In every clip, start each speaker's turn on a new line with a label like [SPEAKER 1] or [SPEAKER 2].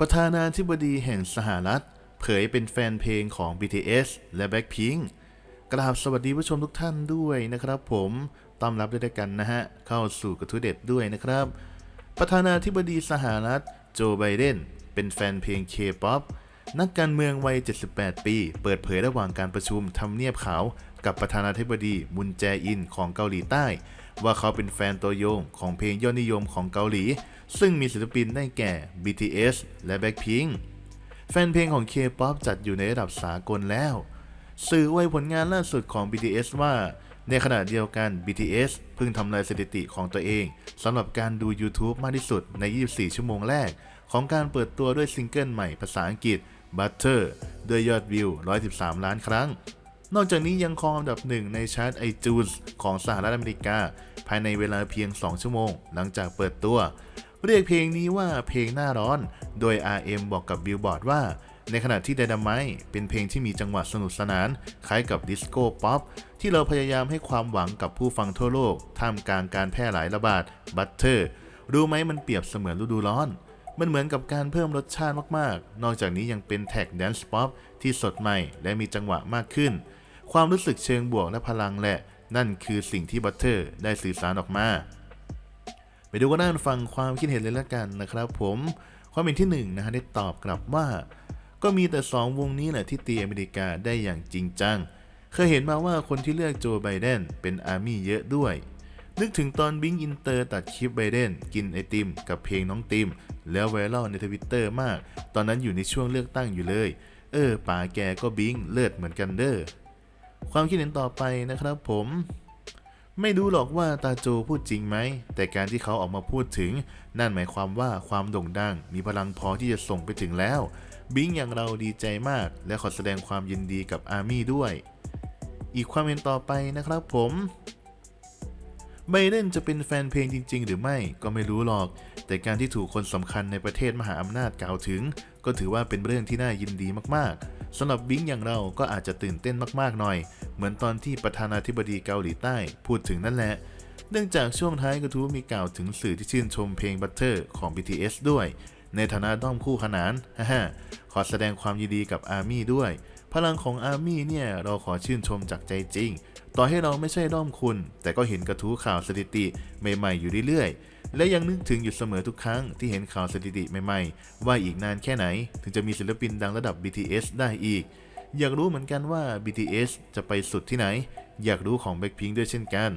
[SPEAKER 1] ประธานาธิบดีแห่งสหรัฐ เผยเป็นแฟนเพลงของ BTS และ Blackpink กราบสวัสดีผู้ชมทุกท่านด้วยนะครับผมต้อนรับด้วยกันนะฮะ เข้าสู่กระทู้เด็ดด้วยนะครับ ประธานาธิบดีสหรัฐ โจไบเดน เป็นแฟนเพลง K-POP นักการเมืองวัย 78 ปี เปิดเผยระหว่างการประชุมทำเนียบขาว กับประธานาธิบดีมุนแจอินของเกาหลีใต้ ว่าเขาเป็นแฟนตัวยงของเพลงยอดนิยมของเกาหลี ซึ่งมีศิลปินได้แก่ BTS และ Blackpink แฟนเพลงของ K-POP จัดอยู่ในระดับสากลแล้ว สื่ออวยผลงานล่าสุดของ BTS ว่า ในขณะเดียวกัน BTS เพิ่งทำลายสถิติของตัวเองสำหรับการดู YouTube มากที่สุดใน 24 ชั่วโมงแรก ของการเปิดตัวด้วยซิงเกิลใหม่ภาษาอังกฤษ Butter ด้วยยอดวิว 113 ล้านครั้ง นอกจากนี้ยังครองอันดับหนึ่งในชาร์ต iTunes ของสหรัฐอเมริกา ภายในเวลาเพียง 2 ชั่วโมง หลังจากเปิดตัว เรียกเพลงนี้ว่าเพลงหน้าร้อน โดย RM บอกกับ Billboard ว่า ในขณะที่ Dynamite เป็นเพลงที่มีจังหวะสนุกสนาน คล้ายกับดิสโก้ป๊อปที่เราพยายามให้ความหวังกับผู้ฟังทั่วโลก ท่ามกลางการแพร่หลายระบาด Butter รู้ไหมมันเปรียบเสมือนฤดูร้อนมันเหมือนกับการเพิ่มรสชาติมาก ๆ นอกจากนี้ยังเป็นแท็กแดนซ์ป๊อปที่สดใหม่และมีจังหวะมากขึ้น ความรู้สึกเชิงบวกและพลังแหละ นั่นคือสิ่งที่บัตเตอร์ได้สื่อสารออกมาไปดูกันด้านฟังความคิดเห็นเลยละกันนะครับผมความเห็นที่หนึ่งนะฮะได้ตอบกลับว่า ก็มีแต่ 2 วงนี้แหละที่ตีอเมริกาได้อย่างจริงจัง เคยเห็นมาว่าคนที่เลือกโจไบเดนเป็นอาร์มี่เยอะด้วย นึกถึงตอนบิงอินเตอร์ตัดคลิปไบเดนกินไอติม กับเพลงน้องติม แล้วไวรัลในทวิตเตอร์มาก ตอนนั้นอยู่ในช่วงเลือกตั้งอยู่เลย เออป่าแกก็บิงเลิศเหมือนกันเด้อ ความคิดเห็นต่อไปนะครับผมไม่รู้หรอกว่าตาโจพูดจริงไหม แต่การที่เขาออกมาพูดถึง นั่นหมายความว่าความโด่งดัง มีพลังพอที่จะส่งไปถึงแล้ว บิงอย่างเราดีใจมาก และขอแสดงความยินดีกับอาร์มี่ด้วย อีกความเห็นต่อไปนะครับผมไบเดนจะเป็นแฟนเพลงจริง ๆ หรือไม่ก็ไม่รู้หรอก แต่การที่ถูกคนสำคัญในประเทศมหาอำนาจกล่าวถึง ก็ถือว่าเป็นเรื่องที่น่ายินดีมากๆ สำหรับบิงอย่างเราก็อาจจะตื่นเต้นมากๆหน่อย เหมือนตอนที่ประธานาธิบดีเกาหลีใต้พูดถึงนั่นแหละ เนื่องจากช่วงท้ายกระทู้มีกล่าวถึงสื่อที่ชื่นชมเพลง Butter ของ BTS ด้วย ในฐานะด้อมคู่ขนานฮ่าฮ่าขอแสดงความยินดีกับอาร์มี่ด้วย พลังของอาร์มี่เนี่ยเราขอชื่นชมจากใจจริง ต่อให้เราไม่ใช่ด้อมคุณ แต่ก็เห็นกระทู้ข่าวสถิติใหม่ๆอยู่เรื่อยๆ และยังนึกถึงอยู่เสมอทุกครั้งที่เห็นข่าวสถิติใหม่ๆ ว่าอีกนานแค่ไหน ถึงจะมีศิลปินดังระดับ BTS ได้อีก อยากรู้เหมือนกันว่า BTS จะไปสุดที่ไหน อยากรู้ของ Blackpink ด้วยเช่นกัน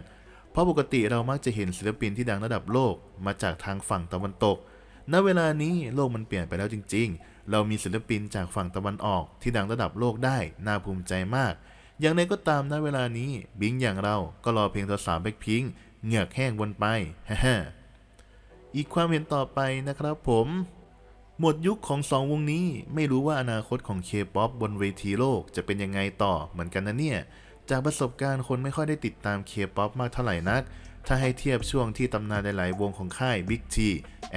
[SPEAKER 1] เพราะปกติเรามักจะเห็นศิลปินที่ดังระดับโลกมาจากทางฝั่งตะวันตก ณ เวลานี้โลกมันเปลี่ยนไปแล้วจริง ๆ เรามีศิลปินจากฝั่งตะวันออก ที่ดังระดับโลกได้ น่าภูมิใจมาก อย่างไรก็ตามณเวลานี้บิงอย่างเราก็รอเพลงสาวๆแบ็คพิงเหงือกแห้งบนไปฮ่า อีกความเห็นต่อไปนะครับผม หมดยุคของสองวงนี้ไม่รู้ว่าอนาคตของ K-POP บนเวทีโลกจะเป็นยังไงต่อเหมือนกันนะเนี่ย จากประสบการณ์คนไม่ค่อยได้ติดตาม K-POP มากเท่าไหร่นัก ถ้าให้เทียบช่วงที่ตำนานหลาย ๆ วงของค่าย Big T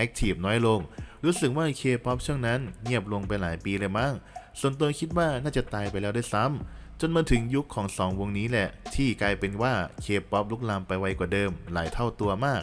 [SPEAKER 1] Active น้อยลง รู้สึกว่า K-POP ช่วงนั้นเงียบลงไปหลายปีเลยมั้งส่วนตัวคิดว่าน่าจะตายไปแล้วด้วยซ้ำจนมาถึงยุคของสองวงนี้แหละ ที่กลายเป็นว่า K-POP ลุกลามไปไวกว่าเดิม หลายเท่าตัวมาก